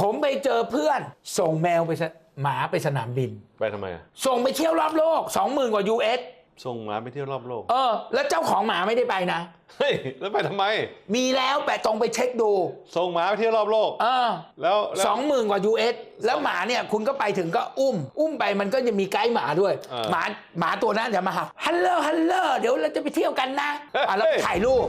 ผมไปเจอเพื่อนส่งแมวไปสหมาไปสนามบิน ไปทำไมอะส่งไปเที่ยวรอบโลก 20,000 กว่า US ส่งหมาไปเที่ยวรอบโลก เออ แล้วเจ้าของหมาไม่ได้ไปนะ เฮ้ย แล้วไปทำไม มีแล้วแปะตรงไปเช็คดู ส่งหมาไปเที่ยวรอบโลก เออแล้วแล้ว สองหมื่นกว่า US แล้วหมาเนี่ยคุณก็ไปถึงก็อุ้ม อุ้มไปมันก็จะมีไกด์หมาด้วย เออหมาหมาตัวนั้นจะมาหาฮัลโหลฮัลโหลเดี๋ยวเราจะไปเที่ยวกันนะอะแล้วเฮ้ย ถ่ายรูป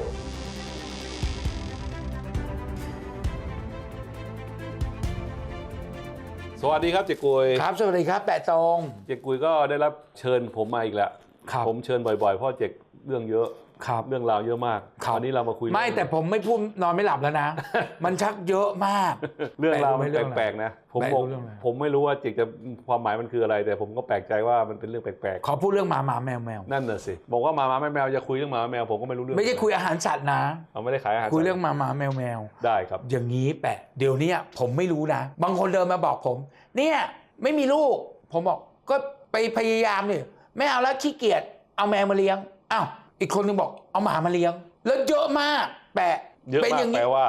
สวัสดีครับเจ๊กุยครับ สวัสดีครับแปะตรงเจ๊กุยก็ได้รับเชิญผมมาอีกแล้วครับผมเชิญบ่อยๆเพราะเจ๊กเรื่องเยอะ ครับเรื่องราวเยอะมากครับวันนี้เรามาคุยไม่แต่ผมไม่พูดนอนไม่หลับแล้วนะ มันชักเยอะมาก เรื่องราวมันแปลกๆแปลกๆนะผมแปลกๆบอกเรื่องอะไรผมไม่รู้ว่าเจ๊กจะความหมายมันคืออะไร แต่ผมก็แปลกใจว่ามันเป็นเรื่องแปลกขอพูดเรื่องหมาหมาแมวแมวๆนั่นน่ะสิบอกว่าหมาหมาแมวแมวจะคุยเรื่องหมาแมวผมก็ไม่รู้เรื่องไม่ใช่คุยอาหารสัตว์นะเราไม่ได้ขายอาหารคุยสัตว์เรื่องหมาหมาแมวแมวได้ครับ อย่างนี้แปะเดี๋ยวเนี้ยผมไม่รู้นะ บางคนเดินมาบอกผม เนี่ยไม่มีลูก ผมบอกก็ไปพยายามเนี่ยไม่เอาแล้วขี้เกียจเอาแมวมาเลี้ยงอ้าว อีกคนนึงบอกเอาหมามาเลี้ยง แล้วเยอะมากแปะเยอะเป็นมาอกย่างแปนี้ ลว่า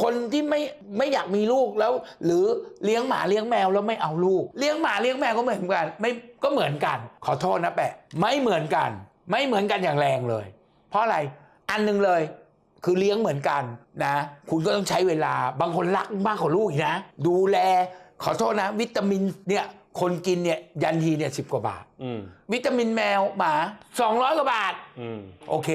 คนที่ไม่ไม่อยากมีลูกแล้ว หรือเลี้ยงหมาเลี้ยงแมวแล้วไม่เอาลูก เลี้ยงหมาเลี้ยงแมวก็เหมือนกัน ไม่ก็เหมือนกัน ขอโทษนะแปะ ไม่เหมือนกัน ไม่เหมือนกันอย่างแรงเลย เพราะอะไรอันหนึงเลย คือเลี้ยงเหมือนกันนะ คุณก็ต้องใช้เวลาบางคนรักมากกว่าลูกอีกนะ ดูแลขอโทษนะ วิตามินเนี่ย คนกินเนี่ยยันทีเนี่ยสิบกว่าบาท อืม วิตามินแมวหมา200กว่าบาท อืม โอเค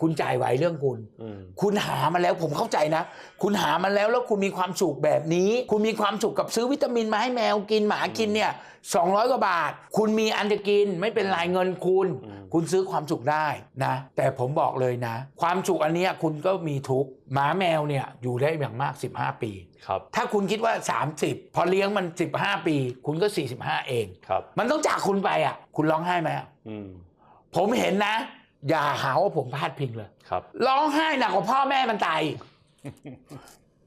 คุณจ่ายไหวเรื่องคุณอืมคุณหามาแล้วผมเข้าใจนะ คุณหามาแล้วแล้วคุณมีความสุขแบบนี้ คุณมีความสุขกับซื้อวิตามินมาให้แมวกินหมากินเนี่ย200กว่าบาท คุณมีอันจะกินไม่เป็นไรเงินคุณ คุณซื้อความสุขได้นะ แต่ผมบอกเลยนะ ความสุขอันเนี้ยคุณก็มีทุกข์หมาแมวเนี่ยอยู่ได้อย่างมาก 15 ปีครับถ้าคุณคิดว่า 30 พอเลี้ยงมัน 15 ปี คุณก็ 45 เองครับมันต้องจากคุณไปอะ คุณร้องไห้ไหมอะอืมผมเห็นนะ อย่าหาว่าผมพลาดพิงเลยครับ ร้องไห้หนักกว่าพ่อแม่มันตายอีก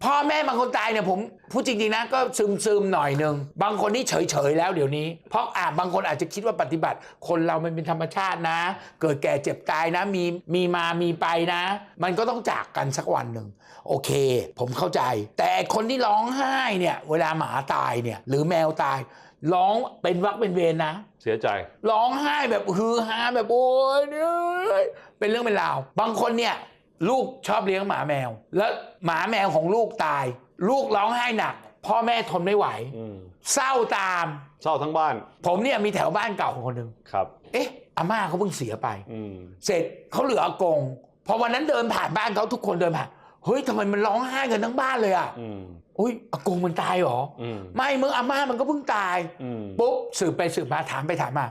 พ่อแม่บางคนตายเนี่ยผมพูดจริงๆนะก็ซึมซึมๆหน่อยหนึ่งบางคนนี่เฉยเฉยๆแล้วเดี๋ยวนี้ เพราะอ่าบางคนอาจจะคิดว่าปฏิบัติ คนเรามันเป็นธรรมชาตินะ เกิดแก่เจ็บตายนะ มีมีมามีไปนะ มันก็ต้องจากกันสักวันหนึ่งโอเค ผมเข้าใจ แต่คนที่ร้องไห้เนี่ย เวลาหมาตายเนี่ย หรือแมวตาย ร้องเป็นวักเป็นเวรนะ เสียใจ ร้องไห้แบบฮือฮาแบบโอ้ยเนี่ยเป็นเรื่องเป็นราว บางคนเนี่ย ลูกชอบเลี้ยงหมาแมว แล้วหมาแมวของลูกตาย ลูกร้องไห้หนัก พ่อแม่ทนไม่ไหวอืมเศร้าตาม เศร้าทั้งบ้าน ผมเนี่ยมีแถวบ้านเก่าคนหนึ่งครับ เอ๊ะอาม่าเขาเพิ่งเสียไปอืมเสร็จเขาเหลืออากงพอวันนั้นเดินผ่านบ้านเขาทุกคนเดินผ่าน เฮ้ยทำไมมันร้องไห้กันทั้งบ้านเลยอะอืมอุ้ยอากงมันตายเหรออืมไม่มึงอาม่ามันก็เพิ่งตายอืมปุ๊บสืบไปสืบมาถามไปถามมา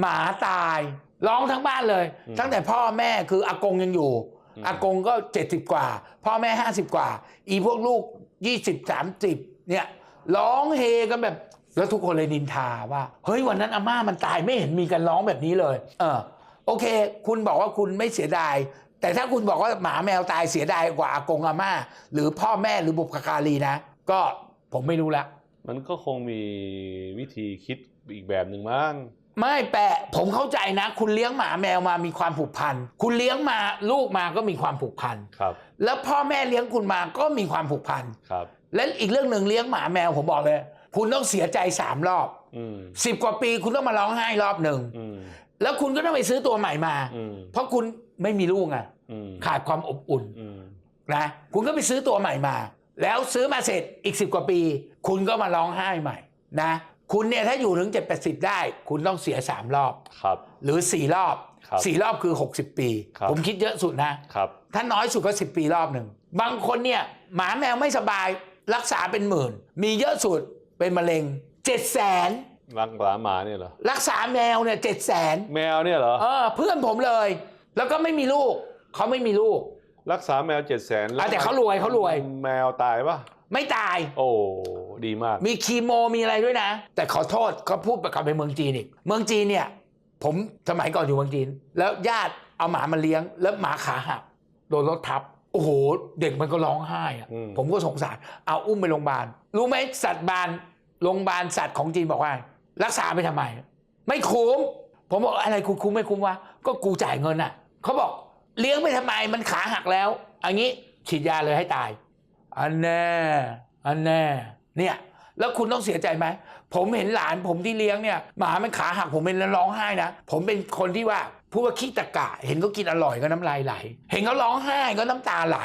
หมาตายร้องทั้งบ้านเลยอืมตั้งแต่พ่อแม่คืออากงยังอยู่อืมอากงก็70กว่า พ่อแม่50กว่า อีพวกลูก20 30เนี่ยร้องเฮกันแบบ แล้วทุกคนเลยนินทาว่า เฮ้ยวันนั้นอาม่ามันตายไม่เห็นมีกันร้องแบบนี้เลย เออ โอเค คุณบอกว่าคุณไม่เสียดาย แต่ถ้าคุณบอกว่าหมาแมวตายเสียดายกว่าอากงอาม่า หรือพ่อแม่หรือบุพการีนะ ก็ผมไม่รู้ละ มันก็คงมีวิธีคิดอีกแบบหนึ่งมั้ง ไม่แปะผมเข้าใจนะ คุณเลี้ยงหมาแมวมามีความผูกพัน คุณเลี้ยงมาลูกมาก็มีความผูกพัน ครับ แล้วพ่อแม่เลี้ยงคุณมาก็มีความผูกพัน ครับ และอีกเรื่องหนึ่งเลี้ยงหมาแมวผมบอกเลย คุณต้องเสียใจสามรอบอืมสิบกว่าปีคุณต้องมาร้องไห้รอบหนึ่ง อืม แล้วคุณก็ต้องไปซื้อตัวใหม่มาอืมเพราะคุณไม่มีลูกอะอืมขาดความอบอุ่นอืมนะคุณก็ไปซื้อตัวใหม่มา แล้วซื้อมาเสร็จอีกสิบกว่าปี คุณก็มาร้องไห้ใหม่นะคุณเนี่ยถ้าอยู่ถึงเจ็ดแปดสิบได้ คุณต้องเสียสามรอบครับ หรือ4รอบครับ4รอบคือ60ปีครับผมคิดเยอะสุดนะครับถ้าน้อยสุดก็10ปีรอบหนึ่งบางคนเนี่ยหมาแมวไม่สบายรักษาเป็นหมื่น มีเยอะสุดเป็นมะเร็ง7 0 0 0 0 รักหลาหมาเนี่ยเหรอรักษาแมวเนี่ยเจ็ดแสนแมวเนี่ยเหรอเออเพื่อนผมเลย แล้วก็ไม่มีลูกเขาไม่มีลูกรักษาแมวเจ็ดแสนอะแต่เขารวยเขารวย แมวตายปะไม่ตาย โอ้ดีมาก มีคีโมมีอะไรด้วยนะ แต่ขอโทษเขาพูดประกลับไปเมืองจีนอีกเมืองจีนเนี่ย ผมสมัยก่อนอยู่เมืองจีน แล้วญาติเอาหมามาเลี้ยง แล้วหมาขาหักโดนรถทับโอ้โห เด็กมันก็ร้องไห้อะอืมผมก็สงสาร เอาอุ้มไปโรงพยาบาลรู้ไหมสัตว์บาลโรงพยาบาลสัตว์ของจีนบอกว่า รักษาไปทำไม ไม่คุ้ม ผมบอกอะไรคุณคุ้มไม่คุ้มวะก็กูจ่ายเงินอะเขาบอกเลี้ยงไปทำไมมันขาหักแล้วอันนี้ฉีดยาเลยให้ตาย อันแน่ อันแน่ เนี่ย แล้วคุณต้องเสียใจไหม ผมเห็นหลานผมที่เลี้ยงเนี่ยหมามันขาหักผมเป็นร้องไห้นะ ผมเป็นคนที่ว่าพูดว่าขี้ตะกะ เห็นเขากินอร่อยก็น้ำลายไหล เห็นเขาร้องไห้ก็น้ำตาไหล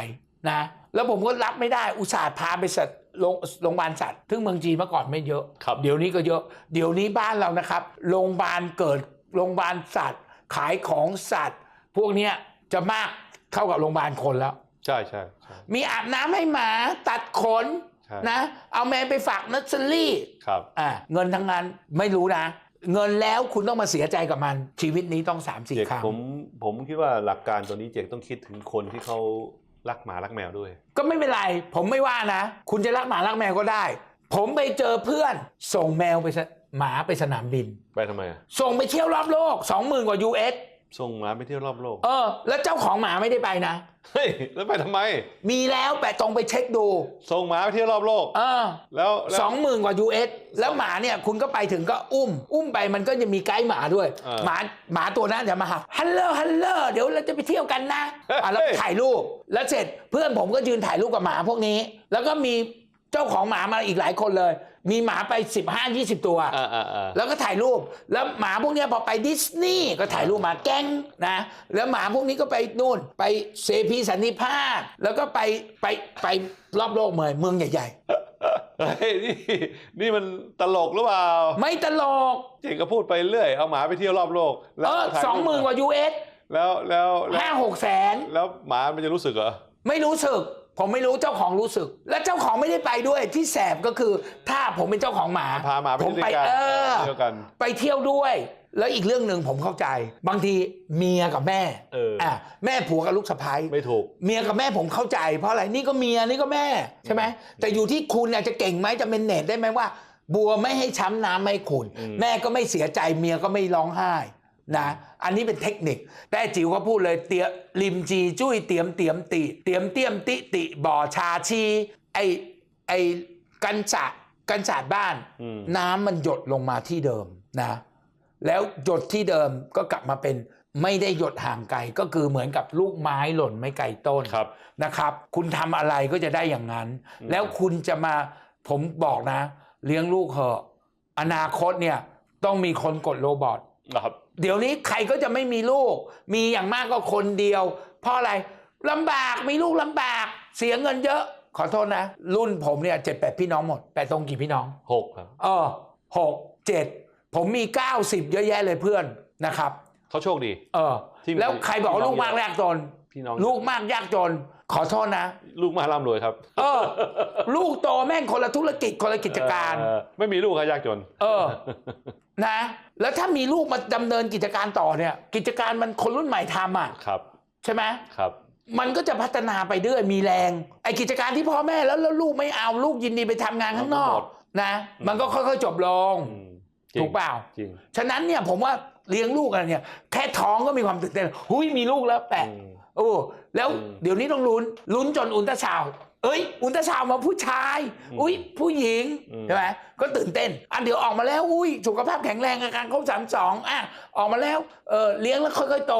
นะ แล้วผมก็รับไม่ได้ อุตส่าห์พาไปส โรงโรงพยาบาลสัตว์ซึ่งเมืองจีนเมื่อก่อนไม่เยอะ ครับเดี๋ยวนี้ก็เยอะ เดี๋ยวนี้บ้านเรานะครับ โรงพยาบาลเกิด โรงพยาบาลสัตว์ ขายของสัตว์ พวกเนี้ยจะมากเข้ากับโรงพยาบาลคนแล้ว ใช่ใช่ใช่ มีอาบน้ำให้หมา ตัดขนใช่ นะ เอาแมวไปฝากนัสเซอรี่ ครับ อ่าเงินทั้งนั้นไม่รู้นะ เงินแล้วคุณต้องมาเสียใจกับมัน ชีวิตนี้ต้องสามสี่เจกครั้งผมผมคิดว่าหลักการตัวนี้เจกต้องคิดถึงคนที่เขา รักหมารักแมวด้วย ก็ไม่เป็นไร ผมไม่ว่านะ คุณจะรักหมารักแมวก็ได้ ผมไปเจอเพื่อนส่งแมวไปสหมาไปสนามบิน ไปทำไมอะส่งไปเที่ยวรอบโลก 20,000 กว่า US ส่งหมาไปเที่ยวรอบโลก เออ แล้วเจ้าของหมาไม่ได้ไปนะ เฮ้ย แล้วไปทำไม มีแล้วแต่ตรงไปเช็คดู ส่งหมาไปเที่ยวรอบโลก เออแล้วแล้ว สองหมื่นกว่า US แล้วหมาเนี่ยคุณก็ไปถึงก็อุ้ม อุ้มไปมันก็จะมีไกด์หมาด้วย เออหมาหมาตัวนั้นจะมาหาฮัลโหลฮัลโหลเดี๋ยวเราจะไปเที่ยวกันนะอะแล้วเฮ้ย ถ่ายรูปแล้วเสร็จเพื่อนผมก็ยืนถ่ายรูปกับหมาพวกนี้ แล้วก็มี เจ้าของหมามาอีกหลายคนเลย มีหมาไป 15 20 ตัวอ่าอ่าอ่าแล้วก็ถ่ายรูป แล้วหมาพวกเนี้ยพอไปดิสนีย์ก็ถ่ายรูปมาแก๊งนะ แล้วหมาพวกนี้ก็ไปนู่น ไปเซพีสันนิภาพ แล้วก็ไปไปไปรอบโลกเมืองเมืองใหญ่เฮ้ยนี่นี่มันตลกหรือเปล่าๆ ไม่ตลก เจกก็พูดไปเรื่อย เอาหมาไปเที่ยวรอบโลกเออถ่ายสองหมื่นกว่า US แล้วแล้วแล้วห้าหกแสนแล้วหมามันจะรู้สึกเหรอ ไม่รู้สึก ผมไม่รู้เจ้าของรู้สึก และเจ้าของไม่ได้ไปด้วยที่แสบก็คือ ถ้าผมเป็นเจ้าของหมาพาหมาไปผมด้วยไปกันเออเที่ยวกัน ไปเที่ยวด้วย แล้วอีกเรื่องหนึ่งผมเข้าใจ บางทีเมียกับแม่เอออะแม่ผัวกับลูกสะใภ้ไม่ถูก เมียกับแม่ผมเข้าใจ เพราะอะไรนี่ก็เมียนี่ก็แม่ใช่ไหมแต่อยู่ที่คุณเนี่ยจะเก่งไหมจะเป็นเนตได้ไหมว่า บัวไม่ให้ช้ำน้ำไม่ขุนอืม แม่ก็ไม่เสียใจเมียก็ไม่ร้องไห้ นะอันนี้เป็นเทคนิค แต่จิ๋วก็พูดเลยเตียริมจีจุ้ยเตียมเตียมติ เตียมเตียมติติบ่อชาชี ไอไอกันสาดกันสาดบ้านอืมน้ำมันหยดลงมาที่เดิมนะ แล้วหยดที่เดิมก็กลับมาเป็นไม่ได้หยดห่างไกลก็คือเหมือนกับลูกไม้หล่นไม่ไกลต้นครับนะครับ คุณทำอะไรก็จะได้อย่างนั้นอืมแล้วคุณจะมาผมบอกนะ เลี้ยงลูกเหอะอนาคตเนี่ยต้องมีคนกดโรบอทนะครับ เดี๋ยวนี้ใครก็จะไม่มีลูก มีอย่างมากก็คนเดียว เพราะอะไรลำบากมีลูกลำบาก เสียเงินเยอะ ขอโทษนะ รุ่นผมเนี่ยเจ็ดแปดพี่น้องหมดแปดตรงกี่พี่น้องหกครับเออหกเจ็ดผมมีเก้าสิบเยอะแยะเลยเพื่อนนะครับ เขาโชคดี เออ ที่มีแล้วใครบอกว่าพี่น้ลูองกมากยากจน พี่น้อง ลูกมากยากจน ขอโทษนะ ลูกมาร่ำรวยครับเออ ลูกโตแม่งคนละธุรกิจคนละกิจการ เออไม่มีลูกครับยากจน เออ นะ แล้วถ้ามีลูกมาดำเนินกิจการต่อเนี่ย กิจการมันคนรุ่นใหม่ทำอะครับใช่ไหมครับ มันก็จะพัฒนาไปเรื่อยมีแรงไอกิจการที่พ่อแม่แล้วแล้วลูกไม่เอาลูกยินดีไปทำงานข้างนอกหมดนะ มันก็ค่อยๆจบลง อืมจริงถูกเปล่า จริงฉะนั้นเนี่ยผมว่าเลี้ยงลูกอะไรเนี่ย แค่ท้องก็มีความตื่นเต้นหุยมีลูกแล้วแปะอืม โอ้แล้วอืม เดี๋ยวนี้ต้องลุ้นลุ้นจนอุลตราซาวด์ เอ้ย อุลตราซาวด์มาผู้ชายอืมอุ้ยผู้หญิงอืมใช่ไหมก็ตื่นเต้น อันเดี๋ยวออกมาแล้วอุ้ยสุขภาพแข็งแรงอาการครบสามสองอะออกมาแล้วเออเลี้ยงแล้วค่อยๆโต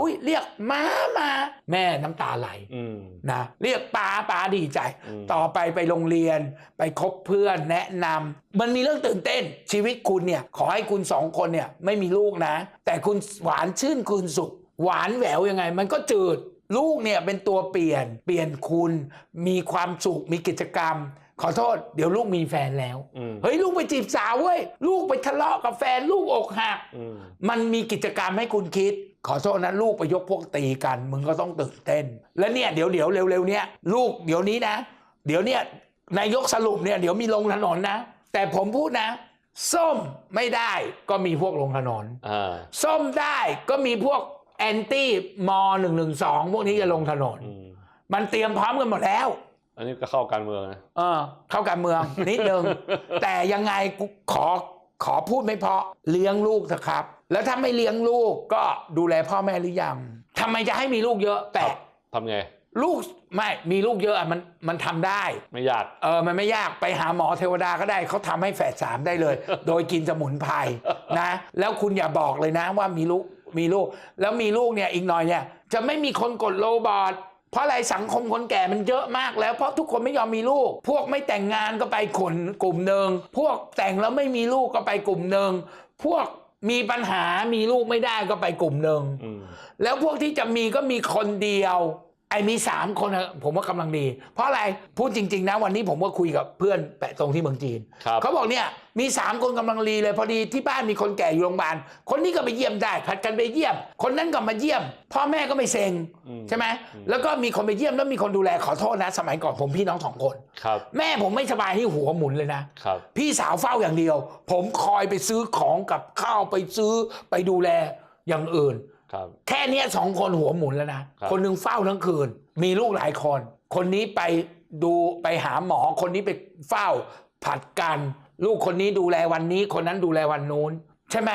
อุ้ยเรียกม้ามาแม่น้ำตาไหลอืมนะเรียกป้าป้าดีใจอืมต่อไปไปโรงเรียนไปคบเพื่อนแนะนำมันมีเรื่องตื่นเต้น ชีวิตคุณเนี่ยขอให้คุณสองคนเนี่ยไม่มีลูกนะ แต่คุณหวานชื่นคุณสุข หวานแหววยังไง มันก็จืด ลูกเนี่ยเป็นตัวเปลี่ยน เปลี่ยนคุณ มีความสุข มีกิจกรรม ขอโทษ เดี๋ยวลูกมีแฟนแล้ว อืม เฮ้ยลูกไปจีบสาวเว้ย ลูกไปทะเลาะกับแฟนลูกอกหัก อืม มันมีกิจกรรมให้คุณคิด ขอโทษนะลูกไปยกพวกตีกัน มึงก็ต้องตื่นเต้น แล้วเนี่ยเดี๋ยวเดี๋ยวเร็วๆเนี่ยลูกเดี๋ยวนี้นะ เดี๋ยวเนี่ยนายกสรุปเนี่ยเดี๋ยวมีลงถนนนะ แต่ผมพูดนะ ส้มไม่ได้ก็มีพวกลงถนน อ่า ส้มได้ก็มีพวก แอนตี้มหนึ่งหนึ่งสองพวกนี้จะลงถนน อืมมันเตรียมพร้อมกันหมดแล้ว อันนี้ก็เข้าการเมืองนะ เออ เข้าการเมือง นิดนึง แต่ยังไงกูขอขอพูดไม่เพราะเลี้ยงลูกเถอะครับ แล้วถ้าไม่เลี้ยงลูกก็ดูแลพ่อแม่หรือยังทำไมจะให้มีลูกเยอะ แต่ทำไง ลูกไม่มีลูกเยอะอะมันมันทำได้ ไม่ยาก เออ มันไม่ยากไปหาหมอเทวดาก็ได้ เขาทำให้แฝดสามได้เลย โดยกินสมุนไพรนะ แล้วคุณอย่าบอกเลยนะว่ามีลูก มีลูก แล้วมีลูกเนี่ยอีกหน่อยเนี่ยจะไม่มีคนกดโลบอทเพราะอะไรสังคมคนแก่มันเยอะมากแล้วเพราะทุกคนไม่ยอมมีลูก พวกไม่แต่งงานก็ไปคนกลุ่มหนึ่งพวกแต่งแล้วไม่มีลูกก็ไปกลุ่มหนึ่งพวกมีปัญหามีลูกไม่ได้ก็ไปกลุ่มหนึ่งอืมแล้วพวกที่จะมีก็มีคนเดียวไอ้ มีสามคนอะผมว่ากำลังดี เพราะอะไรพูดจริง ๆ นะวันนี้ผมก็คุยกับเพื่อนแปะตรงที่เมืองจีนครับเขาบอกเนี่ยมีสามคนกำลังรีเลยพอดีที่บ้านมีคนแก่อยู่โรงพยาบาลคนนี้ก็ไปเยี่ยมได้ผัดกันไปเยี่ยม คนนั้นก็มาเยี่ยม พ่อแม่ก็ไม่เซ็งอืม ใช่ไหมแล้วก็มีคนไปเยี่ยมแล้วมีคนดูแลขอโทษนะ สมัยก่อนผมพี่น้องสองคน ครับแม่ผมไม่สบายที่หัวหมุนเลยนะ ครับ พี่สาวเฝ้าอย่างเดียว ผมคอยไปซื้อของกับข้าวไปซื้อไปดูแลอย่างอื่น ครับ แค่เนี้ยสองคนหัวหมุนแล้วนะ ครับ คนหนึ่งเฝ้าทั้งคืน มีลูกหลายคน คนนี้ไปดูไปหาหมอ คนนี้ไปเฝ้า ผัดกัน ลูกคนนี้ดูแลวันนี้ คนนั้นดูแลวันนู้น ใช่ไหม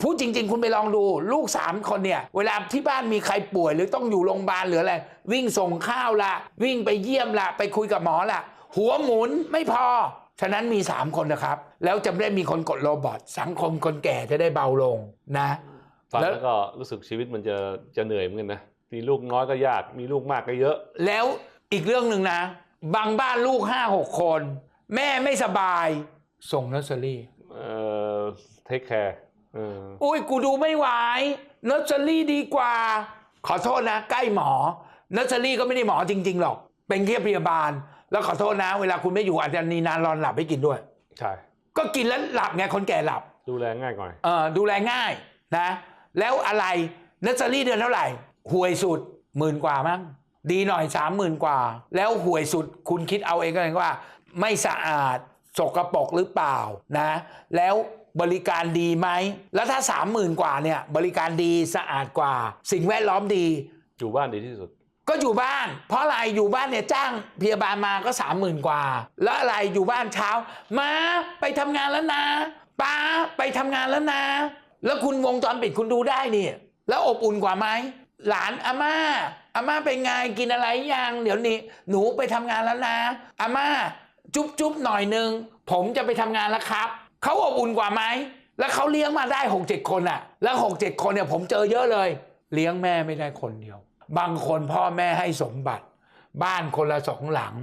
พูดจริง ๆ คุณไปลองดู ลูกสามคนเนี่ย เวลาที่บ้านมีใครป่วยหรือต้องอยู่โรงพยาบาลหรืออะไร วิ่งส่งข้าวละ วิ่งไปเยี่ยมละ ไปคุยกับหมอละ หัวหมุนไม่พอ ฉะนั้นมีสามคนนะครับ แล้วจะไม่ได้มีคนกดโรบอทสังคมคนแก่จะได้เบาลงนะ ฟังแล้วแล้วก็รู้สึกชีวิตมันจะจะเหนื่อยเหมือนกันนะมีลูกน้อยก็ยากมีลูกมากก็เยอะ แล้วอีกเรื่องหนึ่งนะ บางบ้านลูกห้าหกคน แม่ไม่สบายส่งเนอร์เซอรี่เอ่อเทคแคร์เอออุ้ยกูดูไม่ไหวเนอร์เซอรี่ดีกว่า ขอโทษนะ ใกล้หมอเนอร์เซอรี่ก็ไม่ได้หมอจริง ๆ หรอก เป็นแค่พยาบาล แล้วขอโทษนะ เวลาคุณไม่อยู่อาจจะมีนานรอนหลับให้กินด้วย ใช่ ก็กินแล้วหลับไงคนแก่หลับ ดูแลง่ายกว่าเออดูแลง่ายนะ แล้วอะไรเนอร์เซอรี่เดือนเท่าไหร่ห่วยสุดหมื่นกว่ามั้งดีหน่อยสามหมื่นกว่า แล้วห่วยสุดคุณคิดเอาเองก็เลยว่า ไม่สะอาดสกรปรกหรือเปล่านะ แล้วบริการดีไหม แล้วถ้าสามหมื่นกว่าเนี่ย บริการดีสะอาดกว่า สิ่งแวดล้อมดี อยู่บ้านดีที่สุด ก็อยู่บ้าน เพราะอะไรอยู่บ้านเนี่ยจ้างพยาบาลมาก็สามหมื่นกว่า แล้วอะไรอยู่บ้านเช้า มาไปทำงานแล้วนะป้าไปทำงานแล้วนะ แล้วคุณวงจรปิดคุณดูได้นี่แล้วอบอุ่นกว่าไหมหลานอาม่าอาม่าเป็นไงกินอะไรยังเดี๋ยวนี้ หนูไปทำงานแล้วนะอาม่าจุ๊บจุ๊บหน่อยนึงผมจะไปทำงานแล้วครับเขาอบอุ่นกว่าไหมแล้วเขาเลี้ยงมาได้หกเจ็ดคนอะแล้วหกเจ็ดคนเนี่ยผมเจอเยอะเลย เลี้ยงแม่ไม่ได้คนเดียว บางคนพ่อแม่ให้สมบัติ บ้านคนละสองหลัง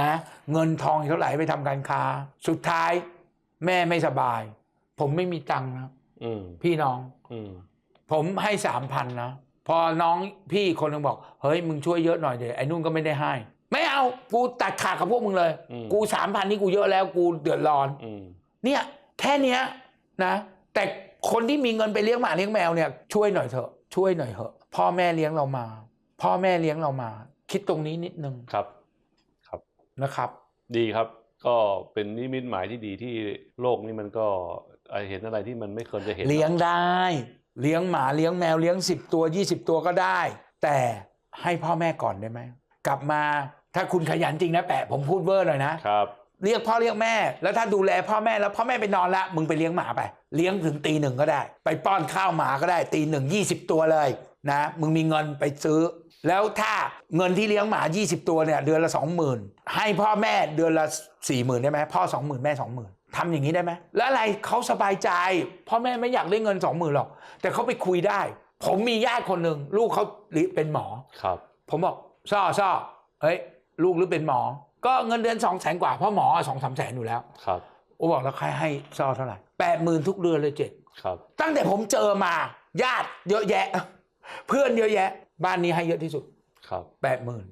นะ เงินทองเท่าไหร่ไปทำการค้า สุดท้าย แม่ไม่สบาย ผมไม่มีตังค์นะ พี่น้องอืมผมให้สามพันนะพอน้องพี่คนหนึงบอก เฮ้ยมึงช่วยเยอะหน่อยเดี๋ยวไอ้นุ่นก็ไม่ได้ให้ ไม่เอา กูตัดขาดกับพวกมึงเลยอืมกูสามพันนี่กูเยอะแล้วกูเดือดร้อนอืมเนี่ย แค่เนี้ยนะ แต่คนที่มีเงินไปเลี้ยงหมาเลี้ยงแมวเนี่ยช่วยหน่อยเถอะช่วยหน่อยเถอะ พ่อแม่เลี้ยงเรามา พ่อแม่เลี้ยงเรามา คิดตรงนี้นิดนึงครับ ครับนะครับ ดีครับ ก็เป็นนิมิตหมายที่ดีที่โลกนี้มันก็เอ่อเห็นอะไรที่มันไม่เคยจะเห็นเลี้ยงได้ เลี้ยงหมาเลี้ยงแมวเลี้ยง10ตัว20ตัวก็ได้ แต่ให้พ่อแม่ก่อนได้ไหมกลับมาถ้าคุณขยันจริงนะแปะผมพูดเวอร์หน่อยนะครับเรียกพ่อเรียกแม่ แล้วถ้าดูแลพ่อแม่แล้วพ่อแม่ไปนอนละมึงไปเลี้ยงหมาไป เลี้ยงถึงตีหนึ่งก็ได้ ไปป้อนข้าวหมาก็ได้ ตีหนึ่งยี่สิบตัวเลย นะมึงมีเงินไปซื้อ แล้วถ้าเงินที่เลี้ยงหมา 20 ตัวเนี่ยเดือนละ 20,000 ให้พ่อแม่เดือนละ 40,000ได้ไหมพ่อ 20,000 แม่ 20,000ทำอย่างนี้ได้ไหมแล้วอะไรเขาสบายใจพ่อแม่ไม่อยากได้เงิน 20,000หรอก แต่เขาไปคุยได้ ผมมีญาติคนหนึ่งลูกเขาเป็นหมอครับ ผมบอกซ่อซ่อเฮ้ยลูกหรือเป็นหมอ ก็เงินเดือนสองแสนกว่าเพราะหมอสองสามแสนอยู่แล้วครับโอ้บอกแล้วใครให้ซ่อเท่าไหร่แปดหมื่นทุกเดือนเลยเจ็ดครับ ตั้งแต่ผมเจอมาญาติเยอะแยะ เพื่อนเยอะแยะ บ้านนี้ให้เยอะที่สุดครับแปดหมื่น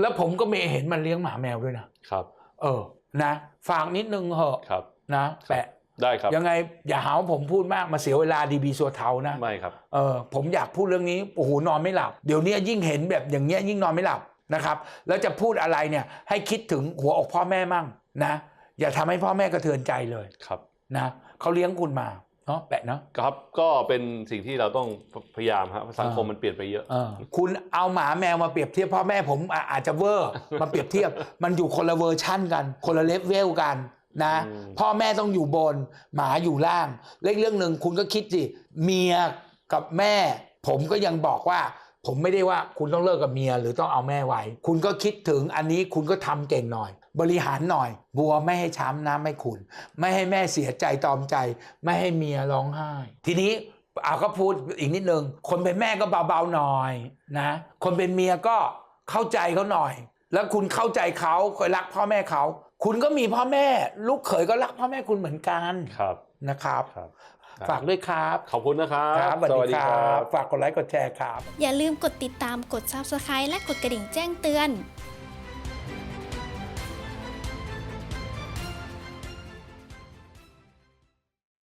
แล้วผมก็ไม่เห็นมันเลี้ยงหมาแมวด้วยนะครับ เออนะฝากนิดนึงเหอะครับนะแปะได้ครับ ยังไงอย่าหาว่าผมพูดมากมาเสียเวลาดีบีสัวเทานะไม่ครับเออผมอยากพูดเรื่องนี้โอ้โหนอนไม่หลับ เดี๋ยวนี้ยิ่งเห็นแบบอย่างเงี้ยยิ่งนอนไม่หลับนะครับ แล้วจะพูดอะไรเนี่ยให้คิดถึงหัวอกพ่อแม่มั่งนะ อย่าทำให้พ่อแม่กระเทือนใจเลยครับนะเขาเลี้ยงคุณมา เนาะแปะเนาะครับก็เป็นสิ่งที่เราต้องพยายามครับสังคมมันเปลี่ยนไปเยอะเออคุณเอาหมาแมวมาเปรียบเทียบพ่อแม่ผมอะอาจจะเวอร์มาเปรียบเทียบ มันอยู่คนละเวอร์ชั่นกัน คนละเลเวลกันนะอืมพ่อแม่ต้องอยู่บน หมาอยู่ล่างเรื่องเรื่องหนึ่งคุณก็คิดสิเมียกับแม่ ผมก็ยังบอกว่า ผมไม่ได้ว่าคุณต้องเลิกกับเมียหรือต้องเอาแม่ไว้ คุณก็คิดถึงอันนี้คุณก็ทำเก่งหน่อย บริหารหน่อย บัวไม่ให้ช้ำน้ำไม่ขุนไม่ให้แม่เสียใจตอมใจ ไม่ให้เมียร้องไห้ ทีนี้เอาก็พูดอีกนิดนึง คนเป็นแม่ก็เบาๆหน่อยนะ คนเป็นเมียก็เข้าใจเขาหน่อย แล้วคุณเข้าใจเขาคอยรักพ่อแม่เขา คุณก็มีพ่อแม่ ลูกเขยก็รักพ่อแม่คุณเหมือนกันครับนะครับครับฝากด้วยครับ ขอบคุณนะครับครับสวัสดีครับ ฝากกดไลค์กดแชร์ครับ อย่าลืมกดติดตามกด Subscribe และกดกระดิ่งแจ้งเตือน